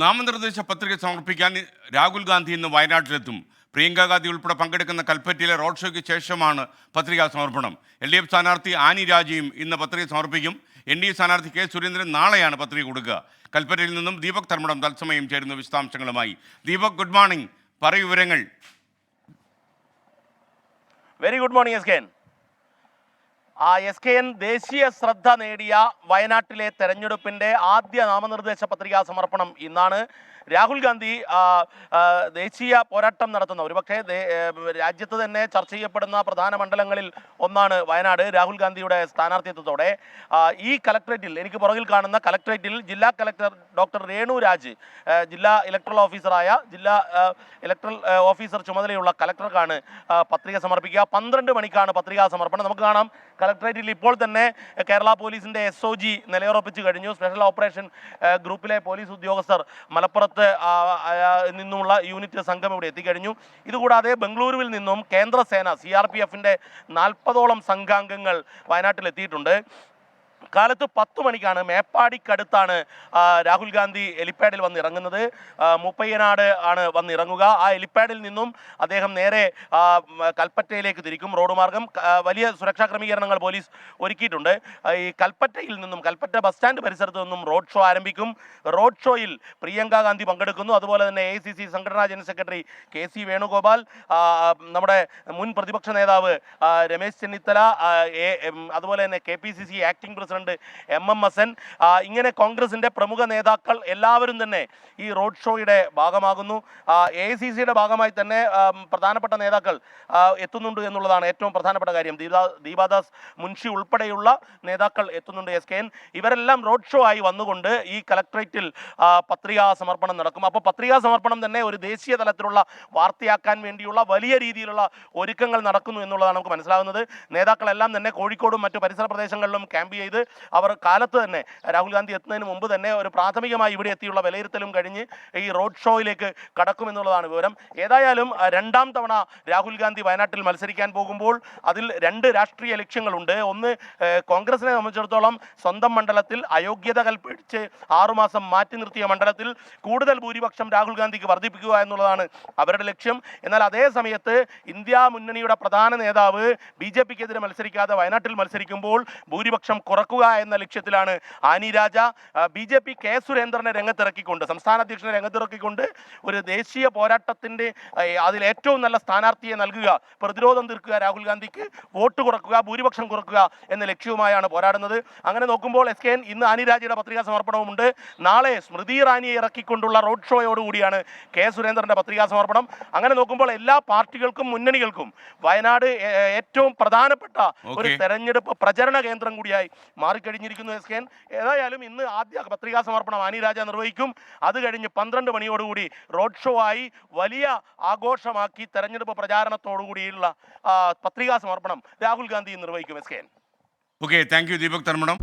നാമനിർദ്ദേശ പത്രിക സമർപ്പിക്കാൻ രാഹുൽ ഗാന്ധി ഇന്ന് വയനാട്ടിലെത്തും. പ്രിയങ്ക ഗാന്ധി ഉൾപ്പെടെ പങ്കെടുക്കുന്ന കൽപ്പറ്റയിലെ റോഡ് ഷോയ്ക്ക് ശേഷമാണ് പത്രികാ സമർപ്പണം. എൽ ഡി എഫ് സ്ഥാനാർത്ഥി ആനി രാജയും ഇന്ന് പത്രിക സമർപ്പിക്കും. എൻ ഡി എ സ്ഥാനാർത്ഥി കെ സുരേന്ദ്രൻ നാളെയാണ് പത്രിക കൊടുക്കുക. കൽപ്പറ്റയിൽ നിന്നും ദീപക് ധർമ്മടം തത്സമയം ചേരുന്ന വിശദാംശങ്ങളുമായി. Deepak good morning. പറയൂ വിവരങ്ങൾ. Very good morning S K N ആ എസ് കെ എൻ ദേശീയ ശ്രദ്ധ നേടിയ വയനാട്ടിലെ തെരഞ്ഞെടുപ്പിന്റെ ആദ്യ നാമനിർദ്ദേശ പത്രികാ സമർപ്പണം ഇന്നാണ്. രാഹുൽ ഗാന്ധി ദേശീയ പോരാട്ടം നടത്തുന്ന ഒരുപക്ഷെ രാജ്യത്ത് തന്നെ ചർച്ച ചെയ്യപ്പെടുന്ന പ്രധാന മണ്ഡലങ്ങളിൽ ഒന്നാണ് വയനാട്. രാഹുൽ ഗാന്ധിയുടെ സ്ഥാനാർത്ഥിത്വത്തോടെ ഈ കലക്ട്രേറ്റിൽ എനിക്ക് പുറകിൽ കാണുന്ന കലക്ട്രേറ്റിൽ ജില്ലാ കലക്ടർ ഡോക്ടർ രേണു രാജ് ജില്ലാ ഇലക്ട്രൽ ഓഫീസറായ ജില്ലാ ഇലക്ട്രൽ ഓഫീസർ ചുമതലയുള്ള കലക്ടർക്കാണ് പത്രിക സമർപ്പിക്കുക. പന്ത്രണ്ട് മണിക്കാണ് പത്രികാ സമർപ്പണം. നമുക്ക് കാണാം. കലക്ട്രേറ്റിൽ ഇപ്പോൾ തന്നെ കേരള പോലീസിന്റെ എസ് ഒ ജി നിലയുറപ്പിച്ചു കഴിഞ്ഞു. സ്പെഷ്യൽ ഓപ്പറേഷൻ ഗ്രൂപ്പിലെ പോലീസ് ഉദ്യോഗസ്ഥർ മലപ്പുറത്ത് നിന്നുമുള്ള യൂണിറ്റ് സംഘം ഇവിടെ എത്തിക്കഴിഞ്ഞു. ഇതുകൂടാതെ ബംഗളൂരുവിൽ നിന്നും കേന്ദ്ര സേന സി ആർ പി എഫിന്റെ നാൽപ്പതോളം സംഘാംഗങ്ങൾ വയനാട്ടിൽ എത്തിയിട്ടുണ്ട് കാലത്ത് പത്ത് മണിക്കാണ് മേപ്പാടിക്കടുത്താണ് രാഹുൽ ഗാന്ധി എലിപ്പാഡിൽ വന്ന് ഇറങ്ങുന്നത് മുപ്പയ്യനാട് ആണ് വന്ന് ഇറങ്ങുക ആ എലിപ്പാഡിൽ നിന്നും അദ്ദേഹം നേരെ കൽപ്പറ്റയിലേക്ക് തിരിക്കും. റോഡ് മാർഗം വലിയ സുരക്ഷാ ക്രമീകരണങ്ങൾ പോലീസ് ഒരുക്കിയിട്ടുണ്ട്. ഈ കൽപ്പറ്റയിൽ നിന്നും കൽപ്പറ്റ ബസ് സ്റ്റാൻഡ് പരിസരത്ത് നിന്നും റോഡ് ഷോ ആരംഭിക്കും. റോഡ് ഷോയിൽ പ്രിയങ്ക ഗാന്ധി പങ്കെടുക്കുന്നു. അതുപോലെ തന്നെ എ സി സി സംഘടനാ general secretary K C Venugopal നമ്മുടെ മുൻ പ്രതിപക്ഷ നേതാവ് രമേശ് ചെന്നിത്തല അതുപോലെ തന്നെ K P C C acting president M M Hassan. ഇങ്ങനെ കോൺഗ്രസിന്റെ പ്രമുഖ നേതാക്കൾ എല്ലാവരും തന്നെ ഈ റോഡ് ഷോയുടെ ഭാഗമാകുന്നു. എ സി സിയുടെ ഭാഗമായി തന്നെ പ്രധാനപ്പെട്ട നേതാക്കൾ എത്തുന്നുണ്ട് എന്നുള്ളതാണ് ഏറ്റവും പ്രധാനപ്പെട്ട കാര്യം. ദീപാ ദീപാദാസ് മുൻഷി ഉൾപ്പെടെയുള്ള നേതാക്കൾ എത്തുന്നുണ്ട് എസ് കെ എൻ. ഇവരെല്ലാം റോഡ് ഷോ ആയി വന്നുകൊണ്ട് ഈ കലക്ട്രേറ്റിൽ പത്രികാ സമർപ്പണം നടക്കും. അപ്പോൾ പത്രികാ സമർപ്പണം തന്നെ ഒരു ദേശീയ തലത്തിലുള്ള വാർത്തയാക്കാൻ വേണ്ടിയുള്ള വലിയ രീതിയിലുള്ള ഒരുക്കങ്ങൾ നടക്കുന്നു എന്നുള്ളതാണ് നമുക്ക് മനസ്സിലാകുന്നത് നേതാക്കളെല്ലാം തന്നെ കോഴിക്കോടും മറ്റു പരിസര പ്രദേശങ്ങളിലും ക്യാമ്പ് ചെയ്ത് അവർ കാലത്ത് തന്നെ രാഹുൽ ഗാന്ധി എത്തുന്നതിന് മുമ്പ് തന്നെ ഒരു പ്രാഥമികമായി ഇവിടെ എത്തിയുള്ള വിലയിരുത്തലും കഴിഞ്ഞ് ഈ റോഡ് ഷോയിലേക്ക് കടക്കുമെന്നുള്ളതാണ് വിവരം. ഏതായാലും രണ്ടാം തവണ രാഹുൽ ഗാന്ധി വയനാട്ടിൽ മത്സരിക്കാൻ പോകുമ്പോൾ അതിൽ രണ്ട് രാഷ്ട്രീയ ലക്ഷ്യങ്ങളുണ്ട്. ഒന്ന് കോൺഗ്രസിനെ സംബന്ധിച്ചിടത്തോളം സ്വന്തം മണ്ഡലത്തിൽ അയോഗ്യത കൽപ്പിച്ച് ആറുമാസം മാറ്റി നിർത്തിയ മണ്ഡലത്തിൽ കൂടുതൽ ഭൂരിപക്ഷം രാഹുൽ ഗാന്ധിക്ക് വർദ്ധിപ്പിക്കുക എന്നുള്ളതാണ് അവരുടെ ലക്ഷ്യം. എന്നാൽ അതേ സമയത്ത് ഇന്ത്യ മുന്നണിയുടെ പ്രധാന നേതാവ് ബി ജെ പിക്കെതിരെ മത്സരിക്കാതെ വയനാട്ടിൽ മത്സരിക്കുമ്പോൾ ഭൂരിപക്ഷം കുറക്കുക എന്ന ലക്ഷ്യത്തിലാണ് Annie Raja. B J P K സുരേന്ദ്രനെ രംഗത്തിറക്കിക്കൊണ്ട് സംസ്ഥാന അധ്യക്ഷനെ രംഗത്തിറക്കിക്കൊണ്ട് ഒരു ദേശീയ അതിൽ ഏറ്റവും നല്ല സ്ഥാനാർത്ഥിയെ നൽകുക. പ്രതിരോധം തീർക്കുക രാഹുൽ ഗാന്ധിക്ക് വോട്ട് കുറക്കുക ഭൂരിപക്ഷം കുറക്കുക എന്ന ലക്ഷ്യവുമായാണ് പോരാടുന്നത്. അങ്ങനെ നോക്കുമ്പോൾ എസ് കെ എൻ ഇന്ന് ആനി രാജയുടെ പത്രികാ സമർപ്പണവുമുണ്ട്. നാളെ സ്മൃതി ഇറാനിയെ ഇറക്കിക്കൊണ്ടുള്ള റോഡ് ഷോയോടുകൂടിയാണ് കെ സുരേന്ദ്രന്റെ പത്രികാ സമർപ്പണം. അങ്ങനെ നോക്കുമ്പോൾ എല്ലാ പാർട്ടികൾക്കും മുന്നണികൾക്കും വയനാട് ഏറ്റവും പ്രധാനപ്പെട്ട ഒരു. തെരഞ്ഞെടുപ്പ് പ്രചരണ കേന്ദ്രം കൂടിയായി മാറിക്കഴിഞ്ഞിരിക്കുന്നു എസ് കെ എൻ ഏതായാലും ഇന്ന് ആദ്യ പത്രികാ സമർപ്പണം ആനി രാജ നിർവഹിക്കും. അത് കഴിഞ്ഞ് പന്ത്രണ്ട് മണിയോടുകൂടി റോഡ് ഷോ ആയി വലിയ ആഘോഷമാക്കി തെരഞ്ഞെടുപ്പ് പ്രചാരണത്തോടുകൂടിയുള്ള പത്രികാ സമർപ്പണം രാഹുൽ ഗാന്ധി നിർവഹിക്കും S K okay thank you Deepak Dharmadam